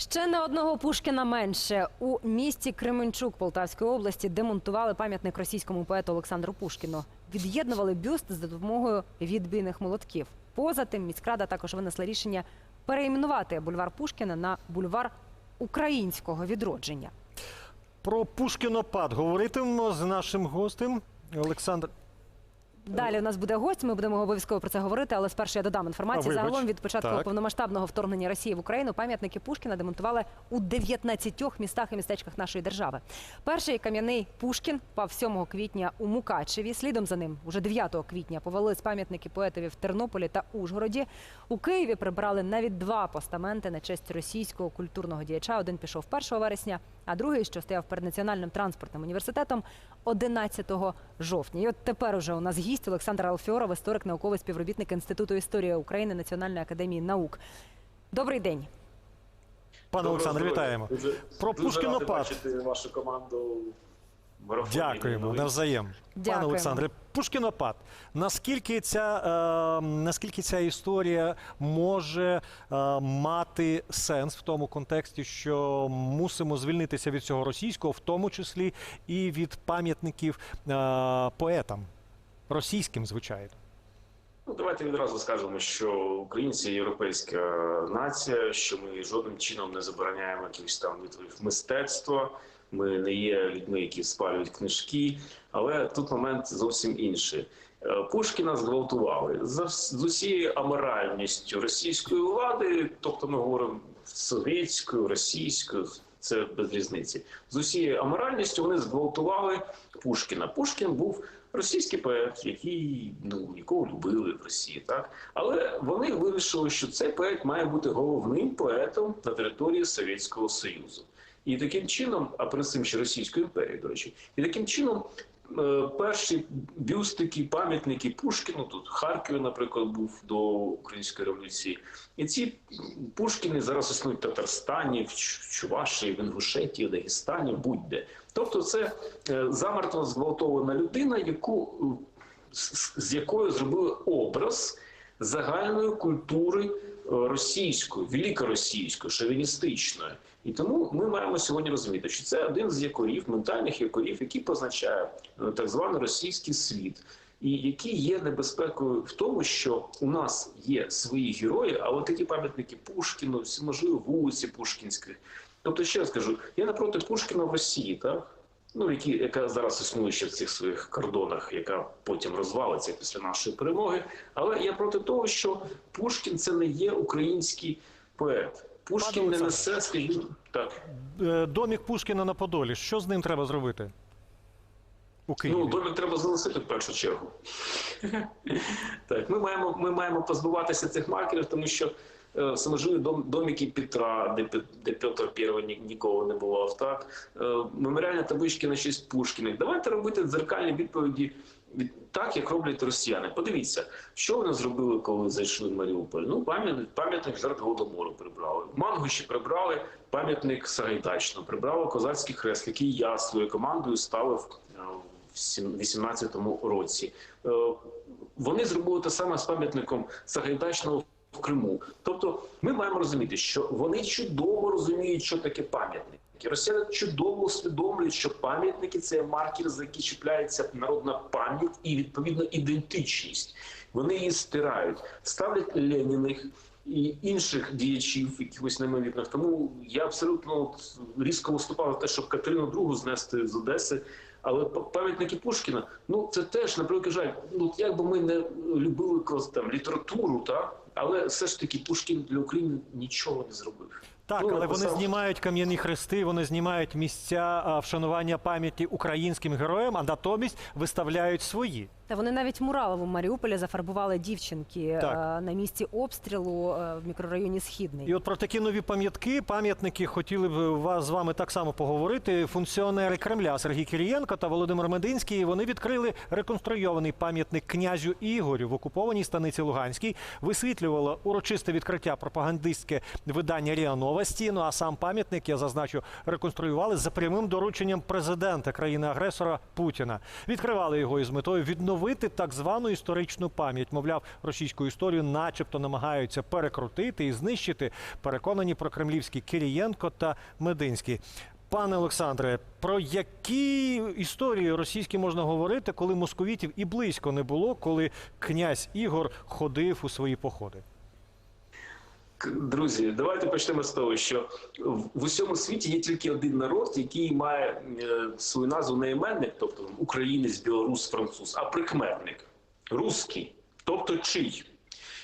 Ще на одного Пушкіна менше у місті Кременчук Полтавської області демонтували пам'ятник російському поету Олександру Пушкіну. Від'єднували бюст за допомогою відбійних молотків. Поза тим міськрада також винесла рішення перейменувати бульвар Пушкіна на бульвар українського відродження. Про Пушкінопад говоритимемо з нашим гостем Олександр. Далі у нас буде гость. Ми будемо обов'язково про це говорити, але спершу я додам інформацію. Загалом від початку Так. повномасштабного вторгнення Росії в Україну пам'ятники Пушкіна демонтували у 19 містах і містечках нашої держави. Перший кам'яний Пушкін впав 7 квітня у Мукачеві. Слідом за ним, уже 9 квітня, повалились пам'ятники поетові в Тернополі та Ужгороді. У Києві прибрали навіть два постаменти на честь російського культурного діяча. Один пішов 1 вересня, а другий, що стояв перед національним транспортним університетом, 11 жовтня. І от тепер уже у нас гість Олександр Алфьоров, історик, науковий співробітник Інституту історії України Національної академії наук. Добрий день. Пане Доброго Олександр, вітаємо. Дуже, Про дуже Пушкінопад. радий бачити вашу команду. Дякуємо навзаєм. Пане Олександре, Пушкінопад. Наскільки ця, е, наскільки ця історія може е, мати сенс в тому контексті, що мусимо звільнитися від цього російського, в тому числі і від пам'ятників е, поетам, російським, звичайно. Ну, давайте відразу скажемо, що українці європейська нація, що ми жодним чином не забороняємо якихось там витворів мистецтва. Ми не є людьми, які спалюють книжки, але тут момент зовсім інший. Е, Пушкіна зґвалтували з усією аморальністю російської влади, тобто ми говоримо совєтською, російською, це без різниці. З усією аморальністю вони зґвалтували Пушкіна. Пушкін був російський поет, який ну нікого любили в Росії, так але вони вирішили, що цей поет має бути головним поетом на території Совєтського Союзу. І таким чином, а перед цим ще Російської імперії, до речі, і таким чином перші бюстики, пам'ятники Пушкіну, тут в Харкові, наприклад, був до української революції. І ці Пушкіни зараз існують в Татарстані, в Чу- Чувашії, в Інгушетії, в Дагестані, будь-де. Тобто, це е, замертво зґвалтована людина, яку е, з- якою зробили образ загальної культури е, російської, великоросійської, шовіністичної. І тому ми маємо сьогодні розуміти, що це один з якорів, ментальних якорів, який позначає е, так званий російський світ. І які є небезпекою в тому, що у нас є свої герої, а от такі пам'ятники Пушкіну, всі можливі вулиці Пушкінських. Тобто, ще раз кажу, я напроти Пушкіна в Росії, так? Ну, які, яка зараз існує ще в цих своїх кордонах, яка потім розвалиться після нашої перемоги. Але я проти того, що Пушкін це не є український поет. Пушкін не несе, скажімо, так. Е, Домік Пушкіна на Подолі. Що з ним треба зробити? У Києві. Ну, домік треба залишити в першу чергу. так, ми маємо, ми маємо позбуватися цих маркерів, тому що саможили дом, домики Петра, де, Петр І ніколи не бував. Так? Е, меморіальні таблички на честь Пушкіних. Давайте робити дзеркальні відповіді так, як роблять росіяни. Подивіться, що вони зробили, коли зайшли в Маріуполь. Ну, пам'ятник, пам'ятник жертв Голодомору прибрали. Мангуші прибрали пам'ятник Сагайдачного, прибрали козацький хрест, який я своєю командою ставив е, в сім- 18-му році. Е, Вони зробили те саме з пам'ятником Сагайдачного в Криму. Тобто, ми маємо розуміти, що вони чудово розуміють, що таке пам'ятник. Росіяни чудово усвідомлюють, що пам'ятники це маркер, за який чіпляється народна пам'ять і відповідно ідентичність. Вони її стирають, ставлять Леніних і інших діячів, якихось неймовірних. Тому я абсолютно от різко виступав за те, щоб Катерину II знести з Одеси. Але пам'ятники Пушкіна, ну це теж на превеликий жаль. Ну як би ми не любили там літературу, так але все ж таки Пушкін для України нічого не зробив. Так, Ну, але вони знімають кам'яні хрести, вони знімають місця вшанування пам'яті українським героям, а натомість виставляють свої. Та вони навіть мурал в Маріуполі зафарбували дівчинки Так. е, на місці обстрілу е, в мікрорайоні Східний. І от про такі нові пам'ятки, пам'ятники хотіли б вас з вами так само поговорити. Функціонери Кремля Сергій Кирієнко та Володимир Мединський вони відкрили реконструйований пам'ятник князю Ігорю в окупованій станиці Луганській, висвітлюють осмислювало урочисте відкриття пропагандистське видання РІА Новості. Ну а сам пам'ятник, я зазначу, реконструювали за прямим дорученням президента країни-агресора Путіна. Відкривали його із метою відновити так звану історичну пам'ять. Мовляв, російську історію, начебто, намагаються перекрутити і знищити. Переконані про кремлівські Кирієнко та Мединський. Пане Олександре, про які історії російські можна говорити, коли московітів і близько не було, коли князь Ігор ходив у свої походи? Друзі, давайте почнемо з того, що в- усьому світі є тільки один народ, який має е, свою назву не іменник, тобто українець, білорус, француз, а прикметник русський, тобто чий.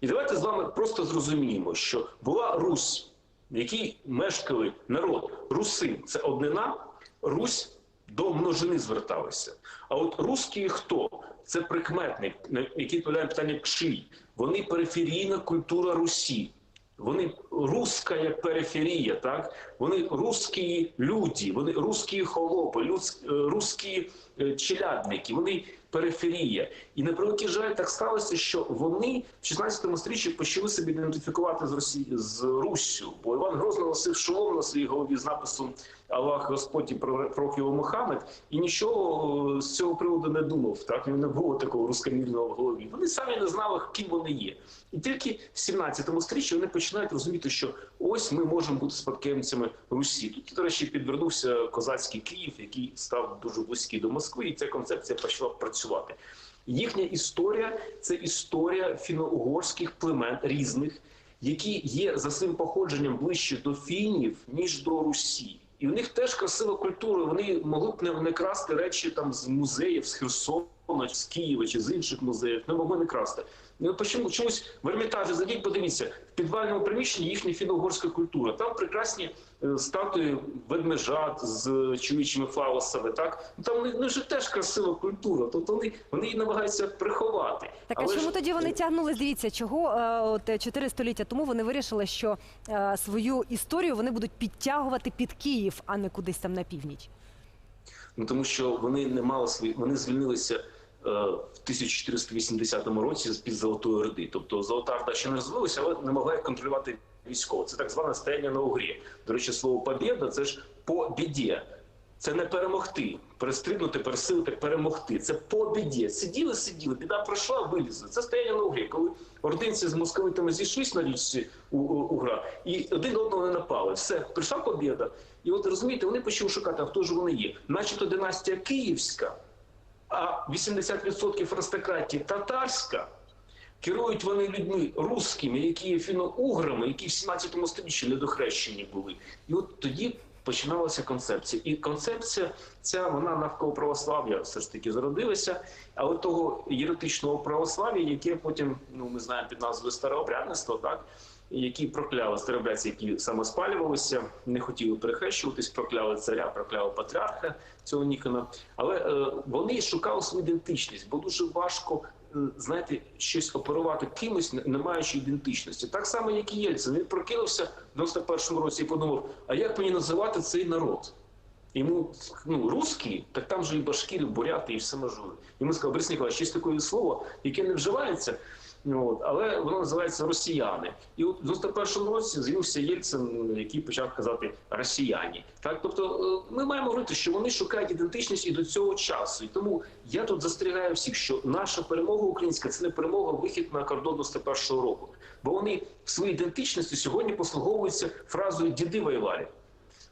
І давайте з вами просто зрозуміємо, що була Русь, в якій мешкали народ. Руси це однина, Русь до множини зверталися. А от русські хто? Це прикметник, який відповідає питання чий. Вони периферійна культура Русі. Вони руска як периферія, так вони русські люди, вони русські холопи, людські, русські е, челядники, вони периферія. І на превеликий жаль, так сталося, що вони в 16 стрічі почали себе ідентифікувати з Росії з Руссю. Бо Іван Грозний носив шолом на своїй голові з написом Аллах Господь і пророк його Мухаммед, і нічого е, з цього приводу не думав. Так він не було такого рускомірного в голові. Вони самі не знали, ким вони є. І тільки в 17 сторіччі вони починають розуміти, що ось ми можемо бути спадкоємцями Русі. Тут, до речі, підвернувся козацький Київ, який став дуже близький до Москви, і ця концепція почала працювати. Їхня історія це історія фіно-угорських племен різних, які є за своїм походженням ближче до фінів, ніж до Русі. І в них теж красива культура. Вони могли б не, красти речі там з музеїв, з Херсона, з Києва чи з інших музеїв. Не могли не красти. Ну, почому чомусь в Ермітажі зайдіть, подивіться, в підвальному приміщенні їхня фіно-угорська культура. Там прекрасні е, статуї ведмежат з чоловічими фалосами. Так ну там них у теж красива культура. Тобто вони, вони її намагаються приховати. Так, а Але чому ж- тоді вони тягнулись? Дивіться, чого е, от е, чотири століття тому вони вирішили, що е, свою історію вони будуть підтягувати під Київ, а не кудись там на північ. Ну тому що вони не мали свої, вони звільнилися е, в 1480 році з під Золотої Орди. Тобто Золота Орда ще не розвилася, але не могла їх контролювати військово. Це так зване стояння на угрі. До речі, слово побєда це ж по. Це не перемогти, перестрибнути, пересилити, перемогти. Це по біді. Сиділи, сиділи, біда пройшла, вилізли. Це стояння на угрі. Коли ординці з московитами зійшлись на річці у, у, Угра, і один одного не напали. Все, прийшла побіда. І от розумієте, вони почали шукати, а хто ж вони є? Начебто династія Київська, а 80% аристократії татарська. Керують вони людьми русскими, які є фіно-уграми, які в 17 сторіччі недохрещені були. І от тоді починалася концепція. І концепція ця вона навколо православ'я все ж таки зародилася. Але того єретичного православ'я, яке потім ну ми знаємо під назвою старообрядництво, так які прокляли старообрядці, які самоспалювалися, не хотіли перехрещуватись, прокляли царя, прокляли патріарха цього Нікона. Але е, вони шукали свою ідентичність, бо дуже важко. е, Знаєте, щось оперувати кимось, не маючи ідентичності. Так само, як і Єльцин. Він прокинувся в 91-му році і подумав: а як мені називати цей народ? Йому ну, русський, так там же і башкіри, буряти, і все мажури. Йому сказав, Борис Ніколаївич, є таке слово, яке не вживається, от, але воно називається росіяни. І от в 91-му році з'явився Єльцин, який почав казати росіяні. Так, тобто е, ми маємо говорити, що вони шукають ідентичність і до цього часу. І тому я тут застерігаю всіх, що наша перемога українська це не перемога вихід на кордон 91-го року. Бо вони в своїй ідентичності сьогодні послуговуються фразою діди воювали.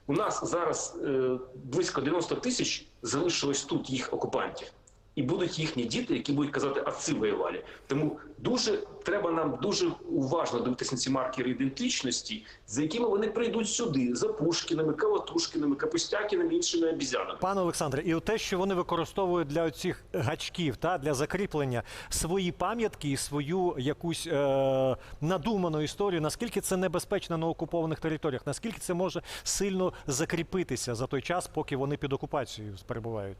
У нас зараз е, близько 90 тисяч залишилось тут їх окупантів. І будуть їхні діти, які будуть казати, отці воювали. Тому дуже треба нам дуже уважно дивитися на ці маркери ідентичності, за якими вони прийдуть сюди, за Пушкіними, Калатушкіними, Капустякіними, іншими обізянами. Пане Олександре, і те, що вони використовують для цих гачків, та для закріплення свої пам'ятки і свою якусь е, надуману історію, наскільки це небезпечно на окупованих територіях? Наскільки це може сильно закріпитися за той час, поки вони під окупацією перебувають?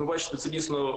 Ну, бачите, це дійсно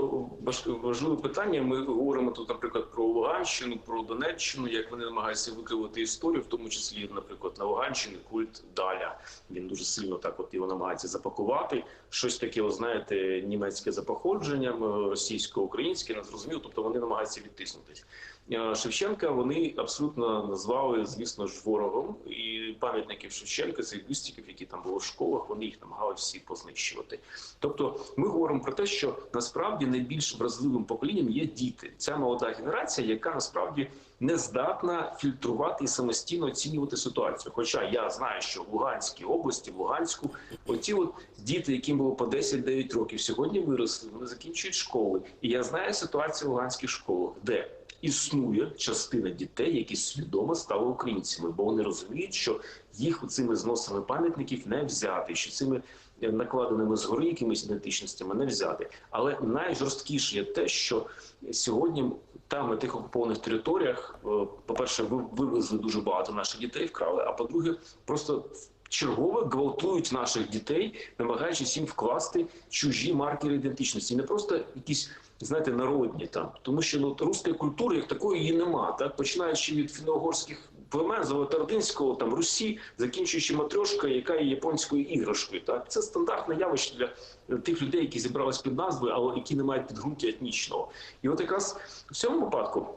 важ- важливе питання. Ми говоримо тут, наприклад, про Луганщину, про Донеччину, як вони намагаються викривати історію, в тому числі, наприклад, на Луганщині культ Даля. Він дуже сильно так от його намагається запакувати. Щось таке, ви знаєте, німецьке за походженням, російсько-українське, незрозуміло. Тобто вони намагаються відтиснутись. е, Шевченка вони абсолютно назвали, звісно ж, ворогом. І пам'ятників Шевченка, цих бюстиків, які там були в школах, вони їх намагали всі познищувати. Тобто, ми говоримо про те, що насправді найбільш вразливим поколінням є діти. Ця молода генерація, яка насправді не здатна фільтрувати і самостійно оцінювати ситуацію. Хоча я знаю, що в Луганській області, в Луганську, оті от діти, яким було по 10-9 років, сьогодні виросли, вони закінчують школи. І я знаю ситуацію в луганських школах, де існує частина дітей, які свідомо стали українцями, бо вони розуміють, що їх цими зносами пам'ятників не взяти, що цими е, накладеними згори якимись ідентичностями не взяти. Але найжорсткіше є те, що сьогодні там на тих окупованих територіях, е, по-перше, ви- вивезли дуже багато наших дітей, вкрали. А по-друге, просто чергово гвалтують наших дітей, намагаючись їм вкласти чужі маркери ідентичності, не просто якісь. Знаєте, народні там, тому що ну руської культури як такої її нема. Так починаючи від фіно-угорських племен Золотардинського, там Русі, закінчуючи матрьошкою, яка є японською іграшкою. Так це стандартне явище для тих людей, які зібрались під назвою, але які не мають підґрунтя етнічного. І от якраз в цьому випадку.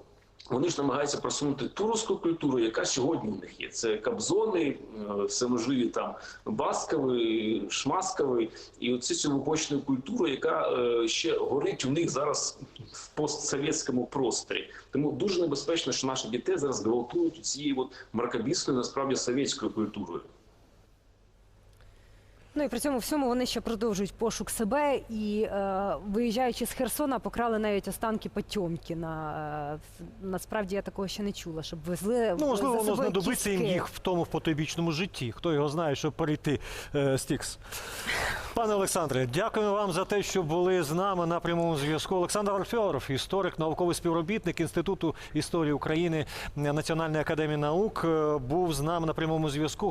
Вони ж намагаються просунути ту русську культуру, яка сьогодні у них є. Це кабзони, все всеможливі там баскови, шмаскови, і оці цю вибочну культуру, яка е, ще горить у них зараз в постсовєтському просторі. Тому дуже небезпечно, що наші дітей зараз гвалтують цією от мракобісною, насправді совєтською культурою. Ну і при цьому всьому вони ще продовжують пошук себе і, е, виїжджаючи з Херсона, покрали навіть останки Потьомкіна. Е, насправді я такого ще не чула, щоб везли Ну, можливо, за воно собою знадобиться їм кістки. їх в тому в потойбічному житті. Хто його знає, щоб перейти е, Стікс. Пане Олександре, дякуємо вам за те, що були з нами на прямому зв'язку. Олександр Альфьоров, історик, науковий співробітник Інституту історії України Національної академії наук, е, був з нами на прямому зв'язку.